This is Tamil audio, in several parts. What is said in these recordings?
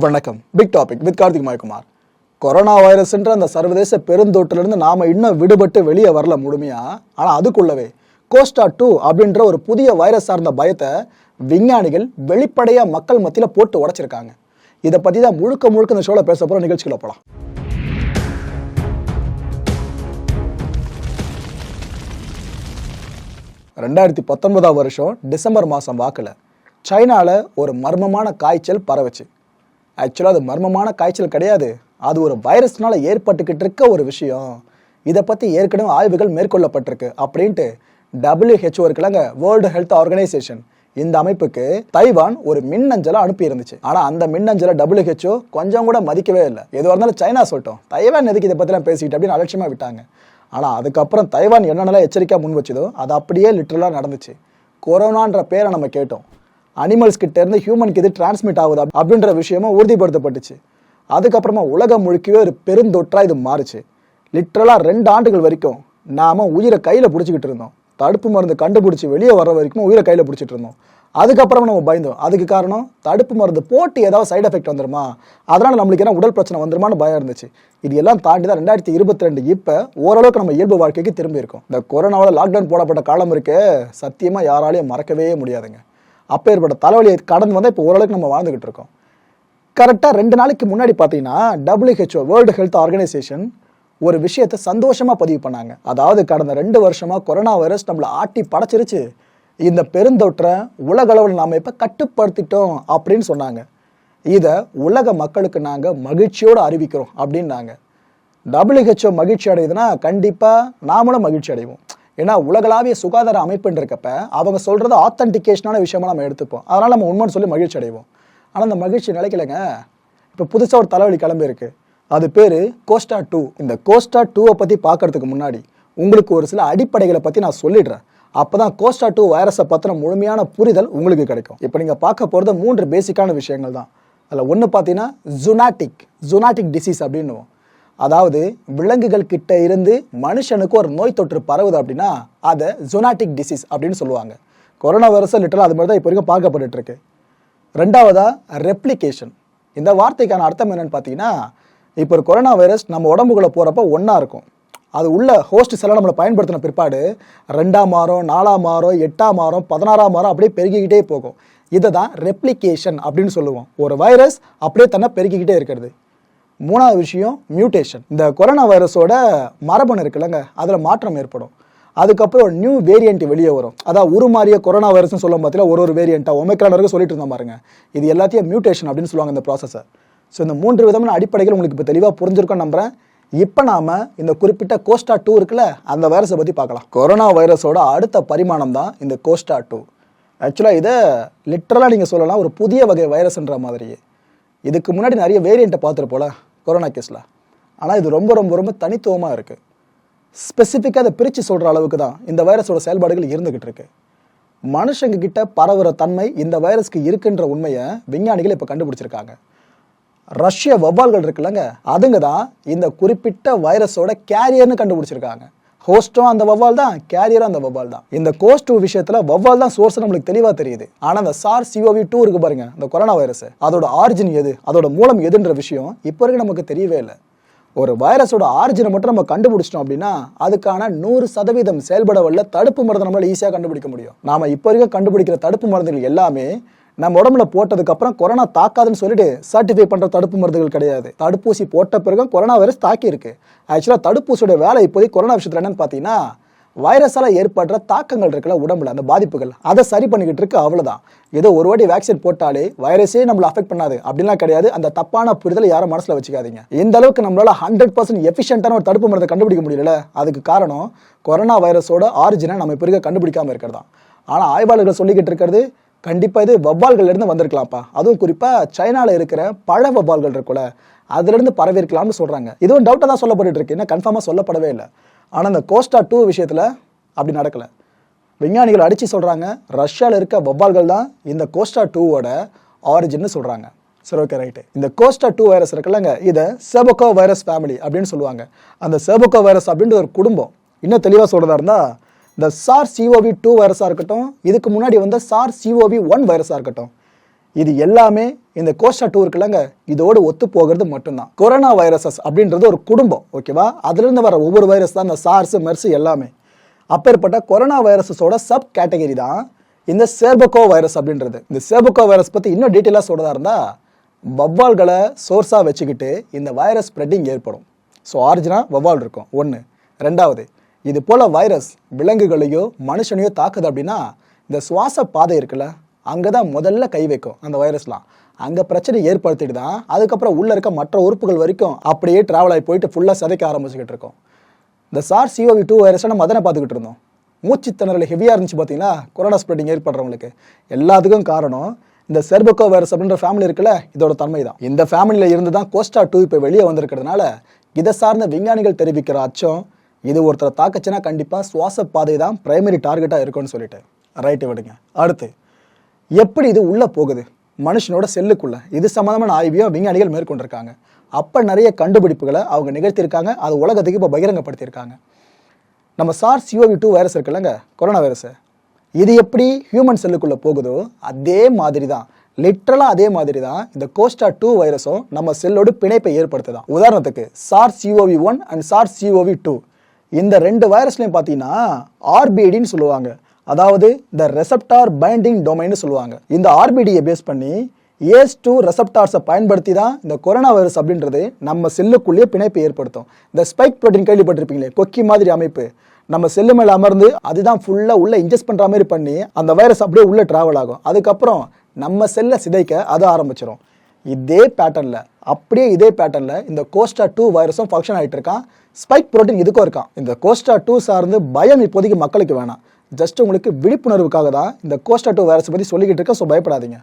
வணக்கம். Big topic with Karthik Mayakumar. Corona வைரஸ்ன்ற அந்த சர்வதேச பெருந்தொற்றிலிருந்து நாம இன்னும் விடுபட்டு வெளியே வரல முழுமையா? ஆனா அதுக்குள்ளவே கோஸ்டா டூ அப்படின்ற ஒரு புதிய வைரஸ் சார்ந்த பயத்தை விஞ்ஞானிகள் வெளிப்படையா மக்கள் மத்தியில போட்டு உடைச்சிருக்காங்க. இதை பத்தி தான் முழுக்க முழுக்க இந்த ஷோல பேச போற நிகழ்ச்சிக்குள்ள போலாம். ரெண்டாயிரத்தி பத்தொன்பதாம் வருஷம் டிசம்பர் மாதம் வாக்கில் சைனாவில் ஒரு மர்மமான காய்ச்சல் பரவுச்சு. ஆக்சுவலாக அது மர்மமான காய்ச்சல் கிடையாது. அது ஒரு வைரஸ்னால் ஏற்பட்டுக்கிட்டு இருக்க ஒரு விஷயம். இதை பற்றி ஏற்கனவே ஆய்வுகள் மேற்கொள்ளப்பட்டிருக்கு. அப்படின்ட்டு டபிள்யூஹெச்ஓ இருக்கலாங்க வேர்ல்டு ஹெல்த் ஆர்கனைசேஷன் இந்த அமைப்புக்கு தைவான் ஒரு மின்னஞ்சலை அனுப்பி இருந்துச்சு ஆனால் அந்த மின்னஞ்சலை டபிள்யூஹெச்ஓ கொஞ்சம் கூட மதிக்கவே இல்லை. எதுவாக இருந்தாலும் சைனா சொல்லட்டும். தைவான் எதுக்கு இதை பற்றிலாம் பேசிக்கிட்டு அப்படின்னு அலட்சியமாக விட்டாங்க. ஆனால் அதுக்கப்புறம் தைவான் என்னென்னலாம் எச்சரிக்கையாக முன் வச்சதோ அது அப்படியே லிட்டரலாக நடந்துச்சு. கொரோனான்ற பேரை நம்ம கேட்டோம். அனிமல்ஸ் கிட்ட இருந்து ஹியூமனுக்கு இது டிரான்ஸ்மிட் ஆகுது அப்படின்ற விஷயமும் உறுதிப்படுத்தப்பட்டுச்சு. அதுக்கப்புறமா உலகம் முழுக்கவே ஒரு பெருந்தொற்றாக இது மாறுச்சு. லிட்ரலாக ரெண்டு ஆண்டுகள் வரைக்கும் நாம் உயிரை கையில் பிடிச்சிக்கிட்டு இருந்தோம். தடுப்பு மருந்து கண்டுபிடிச்சி வெளியே வர வரைக்கும் உயிரை கையில் பிடிச்சிட்டு இருந்தோம். அதுக்கப்புறம் நம்ம பயந்தோம். அதுக்கு காரணம் தடுப்பு மருந்து போட்டு ஏதாவது சைடு எஃபெக்ட் வந்துருமா? அதனால நம்மளுக்கு என்ன உடல் பிரச்சனை வந்துருமான்னு பயம் இருந்துச்சு. இது எல்லாம் தாண்டி தான் ரெண்டாயிரத்தி இருபத்தி ரெண்டு இப்போ ஓரளவுக்கு நம்ம இயல்பு வாழ்க்கைக்கு திரும்பி இருக்கோம். இந்த கொரோனாவில் லாக்டவுன் போடப்பட்ட காலம் இருக்கு சத்தியமாக யாராலையும் மறக்கவே முடியாதுங்க. அப்போ ஏற்பட்ட தலைவலியை கடந்து வந்தால் இப்போ ஓரளவுக்கு நம்ம வாழ்ந்துகிட்டு இருக்கோம். கரெக்டாக ரெண்டு நாளைக்கு முன்னாடி பார்த்தீங்கன்னா டபிள்யூஹெச்ஓ வேர்ல்டு ஹெல்த் ஆர்கனைசேஷன் ஒரு விஷயத்தை சந்தோஷமாக பதிவு பண்ணாங்க. அதாவது கடந்த ரெண்டு வருஷமாக கொரோனா வைரஸ் நம்மளை ஆட்டி படைச்சிருச்சு. இந்த பெருந்தொற்றை உலகளவில் நாம் இப்போ கட்டுப்படுத்திட்டோம் அப்படின்னு சொன்னாங்க. இதை உலக மக்களுக்கு நாங்கள் மகிழ்ச்சியோடு அறிவிக்கிறோம் அப்படின்னாங்க. டபிள்யூஹெச்ஓ மகிழ்ச்சி அடையுதுன்னா கண்டிப்பாக நாமளும் மகிழ்ச்சி அடைவோம். ஏன்னா உலகளாவிய சுகாதார அமைப்புன்னு அவங்க சொல்கிறது ஆத்தன்டிகேஷனான விஷயமா நம்ம எடுத்துப்போம். அதனால் நம்ம உண்மைன்னு சொல்லி மகிழ்ச்சி அடைவோம். ஆனால் அந்த மகிழ்ச்சி நிலைக்கலைங்க. இப்போ புதுசாக ஒரு தலைவலி கிளம்பியிருக்கு அது பேர் கோஸ்டா டூ இந்த கோஸ்டா டூவை பற்றி பார்க்கறதுக்கு முன்னாடி உங்களுக்கு ஒரு சில அடிப்படைகளை பற்றி நான் சொல்லிடுறேன். அப்போ தான் கோஸ்டா டூ வைரஸை பற்றின முழுமையான புரிதல் உங்களுக்கு கிடைக்கும். இப்போ நீங்கள் பார்க்க போகிறது மூன்று பேசிக்கான விஷயங்கள் தான். அதில் ஒன்று பார்த்தீங்கன்னா ஜுனாட்டிக் ஜுனாட்டிக் டிசீஸ் அப்படின்னுவோம் அதாவது விலங்குகள் கிட்ட இருந்து மனுஷனுக்கு ஒரு நோய் தொற்று பரவுது அப்படின்னா அதை ஜொனாட்டிக் டிசீஸ் அப்படின்னு சொல்லுவாங்க. கொரோனா வைரஸை லிட்டரல் அது மாதிரி தான் இப்போ வரைக்கும் பார்க்கப்பட்டு இருக்கு ரெண்டாவதா ரெப்ளிகேஷன் இந்த வார்த்தைக்கான அர்த்தம் என்னன்னு பார்த்தீங்கன்னா இப்போ ஒரு கொரோனா வைரஸ் நம்ம உடம்புக்குள்ளே போகிறப்ப ஒன்றா இருக்கும். அது உள்ள ஹோஸ்ட் செல்லாம் நம்மளை பயன்படுத்தின பிற்பாடு ரெண்டாம் மாதம் நாலாம் மாதம் எட்டாம் மாதம் பதினாறாம் மாதம் அப்படியே பெருகிக்கிட்டே போகும். இதை தான் ரெப்ளிகேஷன் அப்படின்னு சொல்லுவோம். ஒரு வைரஸ் அப்படியே தன்னை பெருகிக்கிட்டே இருக்கிறது. மூணாவது விஷயம் மியூட்டேஷன் இந்த கொரோனா வைரஸோட மரபணு இருக்குல்லங்க அதில் மாற்றம் ஏற்படும். அதுக்கப்புறம் ஒரு நியூ வேரியண்ட் வெளியே வரும். அதான் உருமாறிய கொரோனா வைரஸ்னு சொல்லும் பார்த்தீங்கன்னா ஒரு ஒரு வேரியண்ட்டாக ஒமைக்ரான் வரைக்கும் சொல்லிட்டு இருந்தோம் பாருங்க. இது எல்லாத்தையும் மியூட்டேஷன் அப்படின்னு சொல்லுவாங்க இந்த ப்ராசஸை ஸோ இந்த மூன்று விதமான அடிப்படைகள் உங்களுக்கு இப்போ தெளிவாக புரிஞ்சிருக்கோன்னு நம்புறேன். இப்போ நாம் இந்த குறிப்பிட்ட கோஸ்டா டூ இருக்குல்ல அந்த வைரஸை பற்றி பார்க்கலாம். கொரோனா வைரஸோட அடுத்த பரிமாணம் தான் இந்த கோஸ்டா டூ ஆக்சுவலாக இதை லிட்ரலாக நீங்கள் சொல்லலாம் ஒரு புதிய வகை வைரஸ்ன்ற மாதிரியே. இதுக்கு முன்னாடி நிறைய வேரியண்ட்டை பார்த்துருப்போல கொரோனா கேஸில் ஆனால் இது ரொம்ப ரொம்ப ரொம்ப தனித்துவமாக இருக்குது ஸ்பெசிஃபிக்காக அதை பிரித்து சொல்கிற அளவுக்கு தான் இந்த வைரஸோட செயல்பாடுகள் இருந்துக்கிட்டு இருக்கு. மனுஷங்க கிட்ட பரவுற தன்மை இந்த வைரஸ்க்கு இருக்குன்ற உண்மையை விஞ்ஞானிகள் இப்போ கண்டுபிடிச்சிருக்காங்க. ரஷ்ய வவ்வால்கள் இருக்குல்லங்க அதுங்க தான் இந்த குறிப்பிட்ட வைரஸோட கேரியர்னு கண்டுபிடிச்சிருக்காங்க. ஹோஸ்டும் அந்த வவ்வால் தான் கேரியரும் அந்த வவ்வால் தான். இந்த கோஸ்ட் டூ விஷயத்துல வவ்வால் தான் சோர்ஸ் நம்மளுக்கு தெளிவா தெரியுது. ஆனா அந்த சார் சிஓவி டூ இருக்கு பாருங்க இந்த கொரோனா வைரஸ் அதோட ஆரிஜின் எது அதோட மூலம் எதுன்ற விஷயம் இப்போ வரைக்கும் நமக்கு தெரியவே இல்லை. ஒரு வைரஸோட ஆரிஜினை மட்டும் நம்ம கண்டுபிடிச்சிட்டோம் அப்படின்னா அதுக்கான நூறு சதவீதம் செயல்பட வல்ல தடுப்பு மருந்து நம்மளால ஈஸியாக கண்டுபிடிக்க முடியும். நாம இப்போ வரைக்கும் கண்டுபிடிக்கிற தடுப்பு மருந்துகள் எல்லாமே நம்ம உடம்புல போட்டதுக்கப்புறம் கொரோனா தாக்காதுன்னு சொல்லிட்டு சர்டிஃபை பண்ணுற தடுப்பு மருந்துகள் கிடையாது. தடுப்பூசி போட்ட பிறகு கொரோனா வைரஸ் தாக்கி இருக்கு தடுப்பூசியோட வேலை இப்போதைக்கு கொரோனா விஷயத்தில் என்னன்னு பார்த்தீங்கன்னா வைரஸால் ஏற்படுற தாக்கங்கள் இருக்குல்ல உடம்புல அந்த பாதிப்புகள். அதை சரி பண்ணிக்கிட்டு இருக்கு அவ்வளோதான் ஏதோ ஒரு வாட்டி வேக்சின் போட்டாலே வைரஸே நம்மள அஃபெக்ட் பண்ணாது. அப்படிலாம் கிடையாது. அந்த தப்பான புரிதலை யாரும் மனசில் வச்சுக்காதீங்க. இந்த அளவுக்கு நம்மளால ஹண்ட்ரட் பர்சன்ட் எஃபிஷியன்டான ஒரு தடுப்பு மருந்தை கண்டுபிடிக்க முடியல அதுக்கு காரணம் கொரோனா வைரஸோட ஆரிஜினை நம்ம இப்போ கண்டுபிடிக்காமல் கண்டுபிடிக்காம இருக்கிறதா ஆனால் ஆய்வாளர்கள் சொல்லிக்கிட்டு இருக்கிறது கண்டிப்பாக இது வவ்வால்கள்லேருந்து வந்திருக்கலாம்ப்பா. அதுவும் குறிப்பாக சைனாவில் இருக்கிற பழ வவ்வால்கள் இருக்குல்ல அதுலேருந்து பரவிருக்கலாம்னு சொல்கிறாங்க இதுவும் டவுட்டாக தான் சொல்லப்பட்டு இருக்கு. என்ன கன்ஃபார்மாக சொல்லப்படவே இல்லை. ஆனால் இந்த கோஸ்டா டூ விஷயத்தில் அப்படி நடக்கலை. விஞ்ஞானிகள் அடித்து சொல்கிறாங்க ரஷ்யாவில் இருக்க வவ்வால்கள் தான் இந்த கோஸ்டா டூவோட ஆரிஜின்னு சொல்கிறாங்க சரி ஓகே ரைட்டு இந்த கோஸ்டா டூ வைரஸ் இருக்குல்லங்க இதை செபோகோ வைரஸ் ஃபேமிலி அப்படின்னு சொல்லுவாங்க. அந்த செபோகோ வைரஸ் அப்படின்ற ஒரு குடும்பம் இன்னும் தெளிவாக சொல்கிறதா இருந்தால் இந்த சார் சிஓவி டூ வைரஸாக இருக்கட்டும் இதுக்கு முன்னாடி வந்த சார் சிஓவி ஒன் வைரஸாக இருக்கட்டும். இது எல்லாமே இந்த கோஸ்டா டூ இருக்குல்லங்க இதோடு ஒத்து போகிறது மட்டும்தான். கொரோனா வைரஸஸ் அப்படின்றது ஒரு குடும்பம் ஓகேவா அதுலேருந்து வர ஒவ்வொரு வைரஸ் தான் இந்த சார்ஸ் மெர்ஸ் எல்லாமே. அப்பேற்பட்ட கொரோனா வைரஸஸோட சப் கேட்டகரி தான் இந்த சேர்பக்கோ வைரஸ் அப்படின்றது. இந்த சேர்பக்கோ வைரஸ் பற்றி இன்னும் டீட்டெயிலாக சொல்கிறதா இருந்தால் வவ்வால்களை சோர்ஸாக வச்சுக்கிட்டு இந்த வைரஸ் ஸ்ப்ரெட்டிங் ஏற்படும். ஸோ ஆரிஜினாக வவ்வால் இருக்கும். ஒன்று ரெண்டாவது இது போல் வைரஸ் விலங்குகளையோ மனுஷனையோ தாக்குது அப்படின்னா இந்த சுவாச பாதை இருக்குல்ல அங்கே தான் முதல்ல கை வைக்கும் அந்த வைரஸ்லாம். அங்கே பிரச்சனை ஏற்படுத்திட்டு தான் அதுக்கப்புறம் உள்ளே இருக்க மற்ற உறுப்புகள் வரைக்கும் அப்படியே ட்ராவல் ஆகி போயிட்டு ஃபுல்லாக சிதைக்க ஆரம்பிச்சுக்கிட்டு இருக்கோம். இந்த சார் சிஓவி டூ வைரஸை நம்ம அதனை பார்த்துக்கிட்டு இருந்தோம். மூச்சு திணறல் ஹெவியாக இருந்துச்சு பார்த்தீங்களா? கொரோனா ஸ்ப்ரெட்டிங் ஏற்படுறவங்களுக்கு. எல்லாத்துக்கும் காரணம் இந்த செர்பக்கோ வைரஸ் அப்படின்ற ஃபேமிலி இருக்குல்ல இதோட தன்மை தான் இந்த ஃபேமிலியில் இருந்து தான் கோஸ்டா டூ இப்போ வெளியே வந்திருக்கிறதுனால இதை சார்ந்த விஞ்ஞானிகள் தெரிவிக்கிற அச்சம் இது ஒருத்தரை தாக்குச்சுன்னா கண்டிப்பாக சுவாச பாதை தான் பிரைமரி டார்கெட்டாக இருக்கும்னு சொல்லிட்டு. ரைட்டு விடுங்க. அடுத்து எப்படி இது உள்ளே போகுது? மனுஷனோட செல்லுக்குள்ளே. இது சம்மந்தமான ஆய்வையும் விஞ்ஞானிகள் மேற்கொண்டிருக்காங்க. அப்போ நிறைய கண்டுபிடிப்புகளை அவங்க நிகழ்த்தியிருக்காங்க. அது உலகத்துக்கு இப்போ பகிரங்கப்படுத்தியிருக்காங்க. நம்ம சார் சிஓவி டூ வைரஸ் இருக்குல்லங்க கொரோனா வைரஸ் இது எப்படி ஹியூமன் செல்லுக்குள்ளே போகுதோ அதே மாதிரி தான் லிட்ரலாக அதே மாதிரி தான் இந்த கோஸ்டா டூ வைரஸும் நம்ம செல்லோடு பிணைப்பை ஏற்படுத்துதான். உதாரணத்துக்கு SARS CoV one and SARS CoV two இந்த ரெண்டு வைரஸ்லையும் பார்த்தீங்கன்னா ஆர்பிடின்னு சொல்லுவாங்க. அதாவது இந்த ரெசப்டார் பைண்டிங் டொமைன்னு சொல்லுவாங்க. இந்த ஆர்பிடியை பேஸ் பண்ணி ஏஸ் டூ ரெசப்டார்ஸை பயன்படுத்தி தான் இந்த கொரோனா வைரஸ் அப்படின்றது நம்ம செல்லுக்குள்ளேயே பிணைப்பை ஏற்படுத்தும். இந்த ஸ்பைக் ப்ரோட்டீன் கேள்விப்பட்டிருப்பீங்களே கொக்கி மாதிரி அமைப்பு. நம்ம செல்லு மேலே அமர்ந்து அதுதான் ஃபுல்லாக உள்ள இன்ஜெஸ்ட் பண்ணுற மாதிரி பண்ணி அந்த வைரஸ் அப்படியே உள்ளே ட்ராவல் ஆகும். அதுக்கப்புறம் நம்ம செல்லை சிதைக்க அது ஆரம்பிச்சிடும் இதே பேட்டர்னில் அப்படியே இதே பேட்டர்னில் இந்த கோஸ்டா டூ வைரஸும் ஃபங்க்ஷன் ஆகிட்டு இருக்கான். ஸ்பைக் ப்ரோட்டீன் இதுக்கும் இருக்கான். இந்த கோஸ்டா டூ சார்ந்து பயம் இப்போதைக்கு மக்களுக்கு வேணாம். ஜஸ்ட் உங்களுக்கு விழிப்புணர்வுக்காக தான் இந்த கோஸ்டா டூ வைரஸ் பற்றி சொல்லிக்கிட்டு இருக்கேன் ஸோ பயப்படாதீங்க.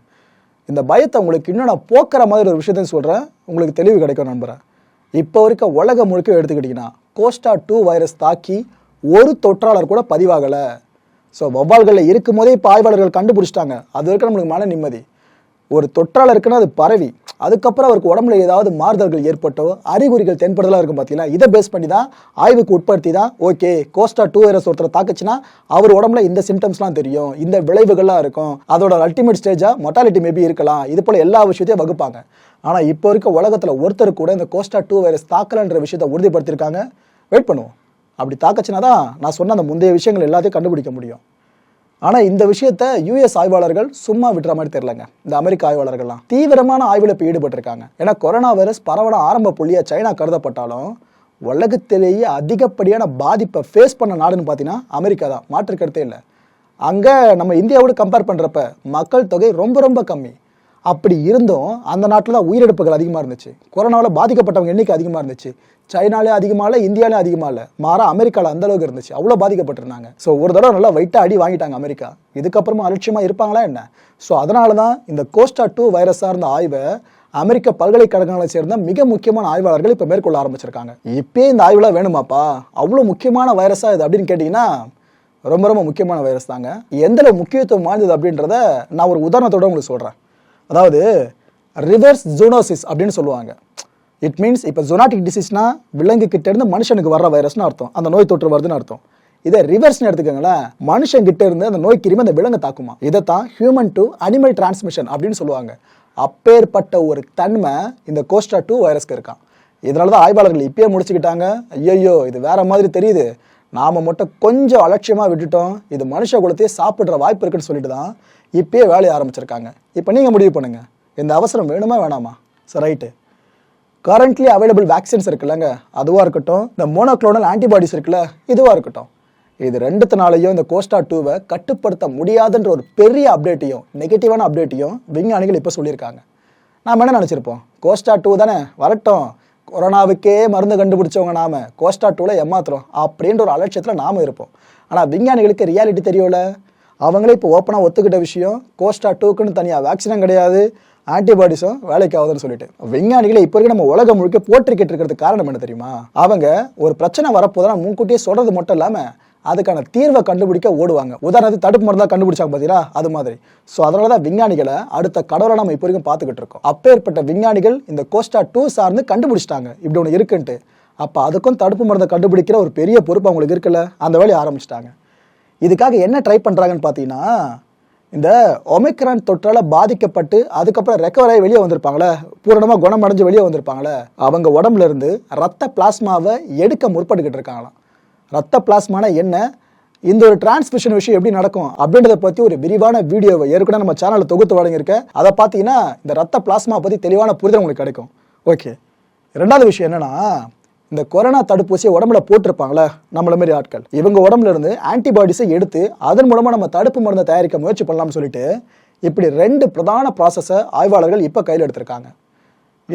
இந்த பயத்தை உங்களுக்கு இன்னும் நான் போக்குற மாதிரி ஒரு விஷயத்தையும் சொல்கிறேன் உங்களுக்கு தெளிவு கிடைக்கும் நம்புகிறேன் இப்போ வரைக்கும் உலகம் முழுக்க எடுத்துக்கிட்டிங்கன்னா கோஸ்டா டூ வைரஸ் தாக்கி ஒரு தொற்றாளர் கூட பதிவாகலை. ஸோ வவ்வால்களில் இருக்கும் போதே இப்போ ஆய்வாளர்கள் கண்டுபிடிச்சிட்டாங்க. அது வரைக்கும் நம்மளுக்கு மன நிம்மதி. ஒரு தொற்றால் இருக்குன்னா அது பரவி. அதுக்கப்புறம் அவருக்கு உடம்புல ஏதாவது மாறுதல்கள் ஏற்பட்டோ அறிகுறிகள் தென்படுதலாக இருக்கும் பார்த்தீங்களா இதை பேஸ் பண்ணி தான் ஆய்வுக்கு உட்படுத்தி தான் ஓகே கோஸ்டா டூ வைரஸ் ஒருத்தர் தாக்குச்சுன்னா அவர் உடம்புல இந்த சிம்டம்ஸ்லாம் தெரியும் இந்த விளைவுகள்லாம் இருக்கும். அதோட அல்டிமேட் ஸ்டேஜாக மொட்டாலிட்டி மேபி இருக்கலாம். இது போல் எல்லா விஷயத்தையும் வகுப்பாங்க. ஆனால் இப்போ இருக்க உலகத்தில் ஒருத்தர் கூட இந்த கோஸ்டா டூ வைரஸ் தாக்கலன்ற விஷயத்தை உறுதிப்படுத்தியிருக்காங்க. வெயிட் பண்ணுவோம். அப்படி தாக்கச்சுனா தான் நான் சொன்ன அந்த முந்தைய விஷயங்கள் எல்லாத்தையும் கண்டுபிடிக்க முடியும். ஆனால் இந்த விஷயத்த யூஎஸ் ஆய்வாளர்கள் சும்மா விட்டுற மாதிரி தெரிலங்க இந்த அமெரிக்க ஆய்வாளர்கள்லாம் தீவிரமான ஆய்வில் இப்போ ஈடுபட்டிருக்காங்க. ஏன்னா கொரோனா வைரஸ் பரவல ஆரம்ப புள்ளியாக சைனா கருதப்பட்டாலும் உலகத்திலேயே அதிகப்படியான பாதிப்பை ஃபேஸ் பண்ண நாடுன்னு பார்த்தீங்கன்னா அமெரிக்கா தான். மாற்று கருத்தே இல்லை. அங்கே நம்ம இந்தியாவோடு கம்பேர் பண்ணுறப்ப மக்கள் தொகை ரொம்ப ரொம்ப கம்மி. அப்படி இருந்தும் அந்த நாட்டில் தான் உயிரிழப்புகள் அதிகமாக இருந்துச்சு. கொரோனாவில் பாதிக்கப்பட்டவங்க எண்ணிக்கை அதிகமாக இருந்துச்சு. சைனாலே அதிகமாக இல்லை இந்தியாலே அதிகமாக இல்லை. மாறா அமெரிக்காவில் அந்த அளவுக்கு இருந்துச்சு. அவ்வளோ பாதிக்கப்பட்டிருந்தாங்க. ஸோ ஒரு தடவை நல்லா வெயிட்டாக அடி வாங்கிட்டாங்க அமெரிக்கா. இதுக்கப்புறமா அலட்சியமாக இருப்பாங்களா என்ன? ஸோ அதனால தான் இந்த கோஸ்டா டூ வைரஸாக இருந்த ஆய்வை அமெரிக்க பல்கலைக்கழகங்களை சேர்ந்த மிக முக்கியமான ஆய்வாளர்கள் இப்போ மேற்கொள்ள ஆரம்பிச்சிருக்காங்க. இப்பயே இந்த ஆய்வுலாம் வேணுமாப்பா? அவ்வளோ முக்கியமான வைரஸா இது அப்படின்னு கேட்டிங்கன்னா ரொம்ப ரொம்ப முக்கியமான வைரஸ் தாங்க. எந்தளவு முக்கியத்துவம் வாய்ந்தது அப்படின்றத நான் ஒரு உதாரணத்தோட உங்களுக்கு சொல்கிறேன் அதாவது ரிவர்ஸ் ஜூனோசிஸ் அப்படின்னு சொல்லுவாங்க. இட் மீன்ஸ் இப்போ ஜொனாட்டிக் டிசீஸ்னா விலங்கு மனுஷனுக்கு வர்ற வைரஸ்னு அர்த்தம். அந்த நோய் தொற்று வருதுன்னு அர்த்தம். இதை ரிவர்ஸ்னு எடுத்துக்கோங்களேன் மனுஷன் இருந்து அந்த நோய் கிருமி அந்த விலங்கு தாக்குமா? இதை தான் ஹியூமன் டு அனிமல் டிரான்ஸ்மிஷன் அப்படின்னு சொல்லுவாங்க. அப்பேற்பட்ட ஒரு தன்மை இந்த கோஸ்டா டூ வைரஸ்க்கு இருக்கான் இதனால தான் ஆய்வாளர்கள் இப்பயே முடிச்சுக்கிட்டாங்க. ஐயோ இது வேற மாதிரி தெரியுது. நாம மட்டும் கொஞ்சம் அலட்சியமாக விட்டுட்டோம். இது மனுஷ குலத்தையே சாப்பிட்ற வாய்ப்பு இருக்குன்னு சொல்லிட்டு தான் இப்பயே வேலையை ஆரம்பிச்சிருக்காங்க. இப்போ நீங்கள் முடிவு பண்ணுங்கள் இந்த அவசரம் வேணுமா வேணாமா? சரி ரைட்டு. கரண்ட்லி அவைலபிள் வேக்சின்ஸ் இருக்குல்லங்க. அதுவாக இருக்கட்டும் இந்த மோனோக்ளோனல் ஆன்டிபாடிஸ் இருக்குல்ல இதுவாக இருக்கட்டும். இது ரெண்டுத்தினாலையும் இந்த கோஸ்டா டூவை கட்டுப்படுத்த முடியாதுன்ற ஒரு பெரிய அப்டேட்டையும் நெகட்டிவான அப்டேட்டையும் விஞ்ஞானிகள் இப்போ சொல்லியிருக்காங்க. நாம் என்ன நினச்சிருப்போம்? கோஸ்டா டூ தானே? வரட்டும். கொரோனாவுக்கே மருந்து கண்டுபிடிச்சவங்க நாம. கோஸ்டா டூவில் ஏமாத்துறோம். அப்படின்ற ஒரு அலட்சியத்தில் நாம இருப்போம். ஆனால் விஞ்ஞானிகளுக்கு ரியாலிட்டி தெரியல அவங்களே இப்போ ஓப்பனாக ஒத்துக்கிட்ட விஷயம் கோஸ்டா டூக்குன்னு தனியாக வேக்சினும் கிடையாது ஆன்டிபாடிஸும் வேலைக்கு ஆகுதுன்னு சொல்லிட்டு. விஞ்ஞானிகளை இப்போ இருக்க நம்ம உலகம் முழுக்க போற்றிக்கிட்டு இருக்கிறதுக்கு காரணம் என்ன தெரியுமா? அவங்க ஒரு பிரச்சனை வரப்போதான் முன்கூட்டியே சொல்றது மட்டும் இல்லாமல் அதுக்கான தீர்வை கண்டுபிடிக்க ஓடுவாங்க. உதாரணத்துக்கு தடுப்பு மருந்தா கண்டுபிடிச்சாங்க பார்த்தீங்களா அது மாதிரி. ஸோ அதனால தான் விஞ்ஞானிகளை அடுத்த கடவுளை நம்ம இப்போ வரைக்கும் பார்த்துக்கிட்டு இருக்கோம். அப்பேற்பட்ட விஞ்ஞானிகள் இந்த கோஸ்டா டூ சார்ந்து கண்டுபிடிச்சிட்டாங்க. இப்படி ஒன்று இருக்குன்ட்டு. அப்போ அதுக்கும் தடுப்பு மருந்தை கண்டுபிடிக்கிற ஒரு பெரிய பொறுப்பு அவங்களுக்கு இருக்குல்ல? அந்த வேலையை ஆரம்பிச்சிட்டாங்க. இதுக்காக என்ன ட்ரை பண்ணுறாங்கன்னு பார்த்தீங்கன்னா இந்த ஒமிக்ரான் தொற்றால் பாதிக்கப்பட்டு அதுக்கப்புறம் ரெக்கவர் ஆகி வெளியே வந்திருப்பாங்களே பூரணமாக குணமடைஞ்சு வெளியே வந்திருப்பாங்களே அவங்க உடம்புல இருந்து ரத்த பிளாஸ்மாவை எடுக்க முற்பட்டுக்கிட்டு இருக்காங்களாம். ரத்த பிளாஸ்மானா என்ன? இந்த ஒரு டிரான்ஸ்மிஷன் விஷயம் எப்படி நடக்கும்? அப்படின்றத பற்றி ஒரு விரிவான வீடியோவை ஏற்கனவே நம்ம சேனலில் தொகுத்து வழங்கியிருக்கேன். அதை பார்த்தீங்கன்னா இந்த ரத்த பிளாஸ்மா பற்றி தெளிவான புரிதல் உங்களுக்கு கிடைக்கும். ஓகே ரெண்டாவது விஷயம் என்னென்னா இந்த கொரோனா தடுப்பூசியை உடம்புல போட்டிருப்பாங்களே நம்மள மாதிரி ஆட்கள். இவங்க உடம்புல இருந்து ஆன்டிபாடிஸை எடுத்து அதன் மூலமா நம்ம தடுப்பு மருந்தை தயாரிக்க முயற்சி பண்ணலாம்னு சொல்லிட்டு இப்படி ரெண்டு பிரதான ப்ராசஸை ஆய்வாளர்கள் இப்போ கையில் எடுத்திருக்காங்க.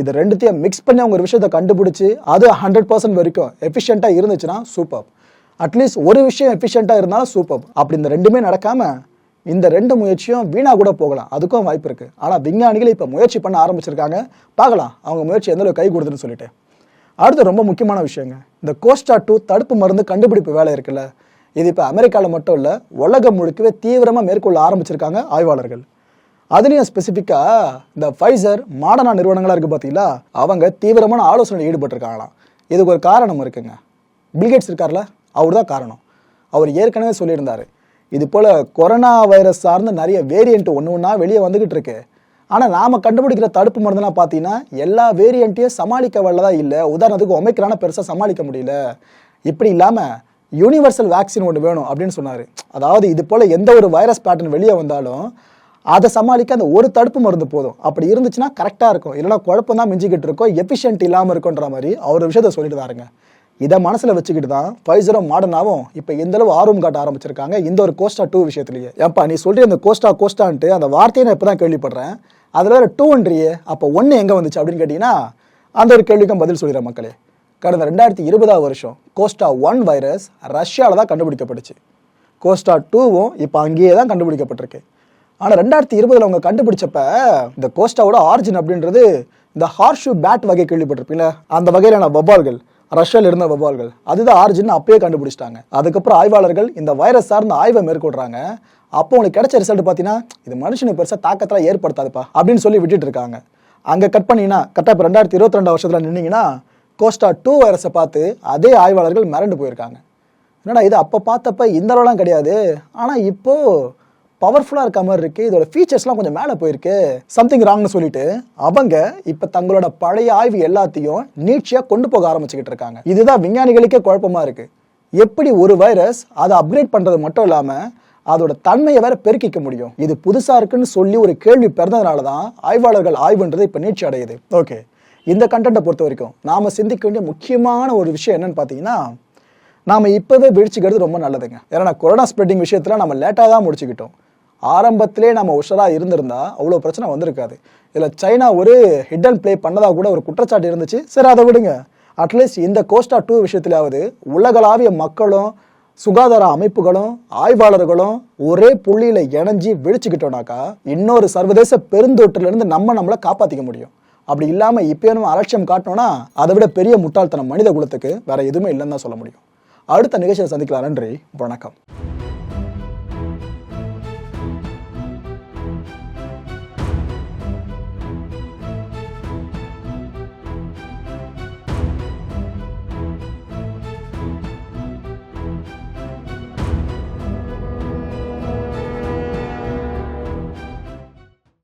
இது ரெண்டுத்தையும் மிக்ஸ் பண்ணி அவங்க ஒரு விஷயத்தை கண்டுபிடிச்சி அது ஹண்ட்ரட் பர்சன்ட் வரைக்கும் எஃபிஷியண்ட்டாக இருந்துச்சுன்னா சூப்பர் அட்லீஸ்ட் ஒரு விஷயம் எஃபிஷியண்ட்டாக இருந்தாலும் சூப்பர் அப்படி இந்த ரெண்டுமே நடக்காம இந்த ரெண்டு முயற்சியும் வீணாக கூட போகலாம். அதுக்கும் வாய்ப்பு இருக்குது ஆனால் விஞ்ஞானிகள் இப்போ முயற்சி பண்ண ஆரம்பிச்சிருக்காங்க. பார்க்கலாம். அவங்க முயற்சி எந்தளவு கை கொடுத்துன்னு சொல்லிட்டு. அடுத்து ரொம்ப முக்கியமான விஷயங்க. இந்த கோஸ்டா டூ தடுப்பு மருந்து கண்டுபிடிப்பு வேலை இருக்குல்ல. இது இப்போ அமெரிக்காவில் மட்டும் இல்லை உலகம் முழுக்கவே தீவிரமாக மேற்கொள்ள ஆரம்பிச்சிருக்காங்க ஆய்வாளர்கள். அதுலேயும் ஸ்பெசிஃபிக்காக இந்த ஃபைசர் மாடர்னா நிறுவனங்களாக இருக்குது பார்த்தீங்களா அவங்க தீவிரமான ஆலோசனையில் ஈடுபட்டிருக்காங்களாம். இதுக்கு ஒரு காரணம் இருக்குங்க. பில்கேட்ஸ் இருக்கார்ல அவர் தான் காரணம். அவர் ஏற்கனவே சொல்லியிருந்தார். இது போல் கொரோனா வைரஸ் சார்ந்த நிறைய வேரியண்ட் ஒன்று ஒன்றா வெளியே வந்துக்கிட்டு இருக்கு. ஆனால் நாம் கண்டுபிடிக்கிற தடுப்பு மருந்துலாம் பார்த்தீங்கன்னா எல்லா வேரியண்ட்டையும் சமாளிக்க வல்லதாக இல்லை? உதாரணத்துக்கு ஒமைக்கிறான பெருசாக சமாளிக்க முடியல. இப்படி இல்லாமல் யூனிவர்சல் வேக்சின் ஒன்று வேணும் அப்படின்னு சொன்னார். அதாவது இது போல் எந்த ஒரு வைரஸ் பேட்டர்ன் வெளியே வந்தாலும் அதை சமாளிக்க அந்த ஒரு தடுப்பு மருந்து போதும். அப்படி இருந்துச்சுன்னா கரெக்டாக இருக்கும். இல்லைனா குழப்பம் தான் மிஞ்சிக்கிட்டு இருக்கோம். எஃபிஷியன்ட் இல்லாமல் இருக்குன்ற மாதிரி அவர் விஷயத்தை விஷயத்த சொல்லிட்டு தாருங்க இதை மனசில் வச்சுக்கிட்டு தான் ஃபைசரும் மாடர்னாவும் இப்போ எந்தளவு ஆர்வம் காட்ட ஆரம்பிச்சிருக்காங்க? இந்த ஒரு கோஸ்டா டூ விஷயத்துலயே. ஏப்பா நீ சொல்லி அந்த கோஸ்டா கோஸ்டான்ட்டு அந்த வார்த்தையை நான் இப்போ தான் கேள்விப்படுறேன். அதில் வேறு டூன்றியே அப்போ ஒன்று எங்கே வந்துச்சு அப்படின்னு கேட்டிங்கன்னா அந்த ஒரு கேள்விக்கும் பதில் சொல்லிடுறேன் மக்களே. கடந்த ரெண்டாயிரத்தி இருபதாவது வருஷம் கோஸ்டா ஒன் வைரஸ் ரஷ்யாவில் தான் கண்டுபிடிக்கப்பட்டுச்சு. கோஸ்டா டூவும் இப்போ அங்கேயே தான் கண்டுபிடிக்கப்பட்டிருக்கு. ஆனால் ரெண்டாயிரத்தி இருபதில் அவங்க கண்டுபிடிச்சப்ப இந்த கோஸ்டாவோட ஆரிஜின் அப்படின்றது இந்த ஹார்ஷூ பேட் வகை கேள்விப்பட்டிருப்பீங்களா அந்த வகையிலான வபால்கள் ரஷ்யாவில் இருந்த வவ்வால்கள். அதுதான் ஆரிஜின் அப்பயே கண்டுபிடிச்சிட்டாங்க. அதுக்கப்புறம் ஆய்வாளர்கள் இந்த வைரஸ் சார்ந்த ஆய்வை மேற்கொள்றாங்க. அப்போ உங்களுக்கு கிடைச்ச ரிசல்ட் பார்த்தீங்கன்னா இது மனுஷனுக்கு பெருசாக தாக்கத்தில் ஏற்படுத்தாதுப்பா அப்படின்னு சொல்லி விட்டுட்டு இருக்காங்க. அங்கே கட் பண்ணிங்கன்னா கரெக்டாக இப்போ ரெண்டாயிரத்தி இருபத்தி வருஷத்தில் நின்னீங்கன்னா கோஸ்டா டூ வைரஸை பார்த்து அதே ஆய்வாளர்கள் மிரண்டு போயிருக்காங்க. என்னடா இது அப்போ பார்த்தப்ப இந்த அளவுலாம் கிடையாது. ஆனால் இப்போது பவர்ஃபுல்லாக இருக்க மாதிரி இருக்கு. இதோட ஃபீச்சர்ஸ்லாம் கொஞ்சம் மேலே போயிருக்கு. சம்திங் ராங்னு சொல்லிட்டு அவங்க இப்போ தங்களோட பழைய ஆய்வு எல்லாத்தையும் நீட்சியாக கொண்டு போக ஆரம்பிச்சுக்கிட்டு இருக்காங்க. இதுதான் விஞ்ஞானிகளுக்கே குழப்பமாக இருக்கு. எப்படி ஒரு வைரஸ் அதை அப்கிரேட் பண்ணுறது மட்டும் இல்லாமல் அதோட தன்மையை வேற பெருக்கிக்க முடியும்? இது புதுசாக இருக்குன்னு சொல்லி ஒரு கேள்வி பிறந்ததுனால தான் ஆய்வாளர்கள் ஆய்வுன்றது இப்போ நீட்சி அடையுது. ஓகே இந்த கண்டென்ட்டை பொறுத்த வரைக்கும் நாம் சிந்திக்க வேண்டிய முக்கியமான ஒரு விஷயம் என்னன்னு பார்த்தீங்கன்னா நாம் இப்போவே விழிச்சுக்கிறது ரொம்ப நல்லதுங்க. ஏன்னா கொரோனா ஸ்ப்ரெட்டிங் விஷயத்தில் நம்ம லேட்டாக தான் முடிச்சுக்கிட்டோம். ஆரம்பத்திலே நம்ம உஷராக இருந்திருந்தா அவ்வளோ பிரச்சனை வந்திருக்காது. இதில் சைனா ஒரு அண்ட் ப்ளே பண்ணதாக கூட ஒரு குற்றச்சாட்டு இருந்துச்சு. சரி அதை விடுங்க. அட்லீஸ்ட் இந்த கோஸ்டா டூ விஷயத்திலாவது உலகளாவிய மக்களும் சுகாதார அமைப்புகளும் ஆய்வாளர்களும் ஒரே புள்ளியில் இணைஞ்சி விழிச்சுக்கிட்டோம்னாக்கா இன்னொரு சர்வதேச பெருந்தொற்றிலிருந்து நம்ம நம்மளை காப்பாற்றிக்க முடியும். அப்படி இல்லாமல் இப்போ நம்ம அலட்சியம் காட்டினோன்னா அதை விட பெரிய முட்டாள்தனம் மனித குலத்துக்கு வேற எதுவுமே இல்லைன்னு தான் சொல்ல முடியும். அடுத்த நிகழ்ச்சியை சந்திக்கலாம். நன்றி. வணக்கம்.